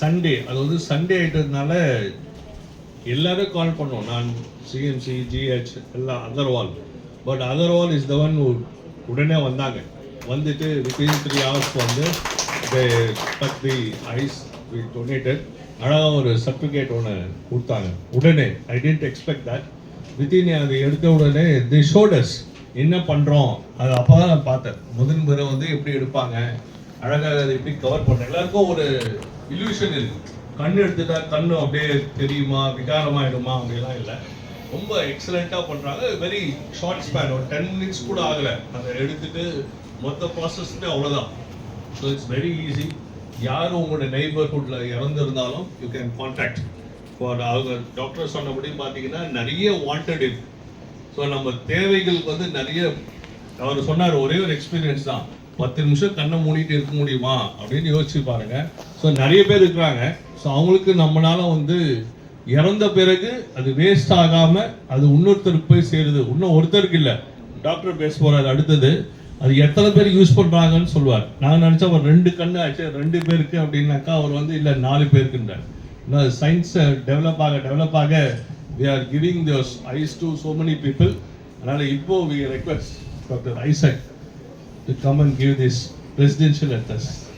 Sunday அது வந்து Sunday ஆகிட்டதுனால எல்லாரும் கால் பண்ணோம். நான் சிஎம்சி ஜிஹெச் எல்லாம் Agarwal but Agarwal is the one உடனே வந்தாங்க. வந்துட்டு வித்தின் த்ரீ ஹவர்ஸ் வந்து but the eyes we donated அழகாக ஒரு சர்டிஃபிகேட் ஒன்று கொடுத்தாங்க. உடனே I didn't expect that within அதை எடுத்த உடனே தி ஷோடஸ் என்ன பண்ணுறோம் அது அப்போ தான் நான் பார்த்தேன். முதன் முறை வந்து எப்படி எடுப்பாங்க? அழகாக அதை எப்படி கவர் பண்ணுறேன் எல்லாருக்கும் ஒரு இல்யூஷன் இருக்கு கண் எடுத்துட்டா கண்ணு அப்படியே தெரியுமா? விகாரமாயிடுமா? அப்படிலாம் இல்லை. ரொம்ப எக்ஸலண்ட்டாக பண்ணுறாங்க வெரி ஷார்ட் ஸ்பேன் ஒரு டென் மினிட்ஸ் கூட ஆகலை. அதை எடுத்துட்டு மொத்த ப்ராசஸ்மே அவ்வளோதான் ஸோ இட்ஸ் வெரி ஈஸி யார் உங்களோட நெய்பர்ஹுட்டில் இறந்துருந்தாலும் யூ கேன் கான்டாக்ட் ஃபார் அவங்க டாக்டர் சொன்னபடி பார்த்தீங்கன்னா நிறைய வாண்டட் இருக்கு ஸோ நம்ம தேவைகளுக்கு வந்து நிறைய அவர் சொன்னார் ஒரே ஒரு எக்ஸ்பீரியன்ஸ் தான். பத்து நிமிஷம் கண்ணை மூடிட்டு இருக்க முடியுமா அப்படின்னு யோசிச்சு பாருங்க. ஸோ நிறைய பேர் இருக்கிறாங்க. ஸோ அவங்களுக்கு நம்மளால வந்து இறந்த பிறகு அது வேஸ்ட் ஆகாம அது இன்னொருத்தருக்கு போய் சேருது. இன்னும் ஒருத்தருக்கு இல்லை. டாக்டர் பேச போறாரு அடுத்தது. அது எத்தனை பேர் யூஸ் பண்றாங்கன்னு சொல்லுவார். நான் நினச்சா ஒரு ரெண்டு கண்ணு ஆச்சு ரெண்டு பேருக்கு அப்படின்னாக்கா அவர் வந்து இல்லை நாலு பேருக்குன்றார் இன்னும் சயின்ஸ் டெவலப் ஆக டெவலப் ஆக we are giving those eyes to so many people அதனால இப்போ we request doctor Isaac to come and give this presidential address.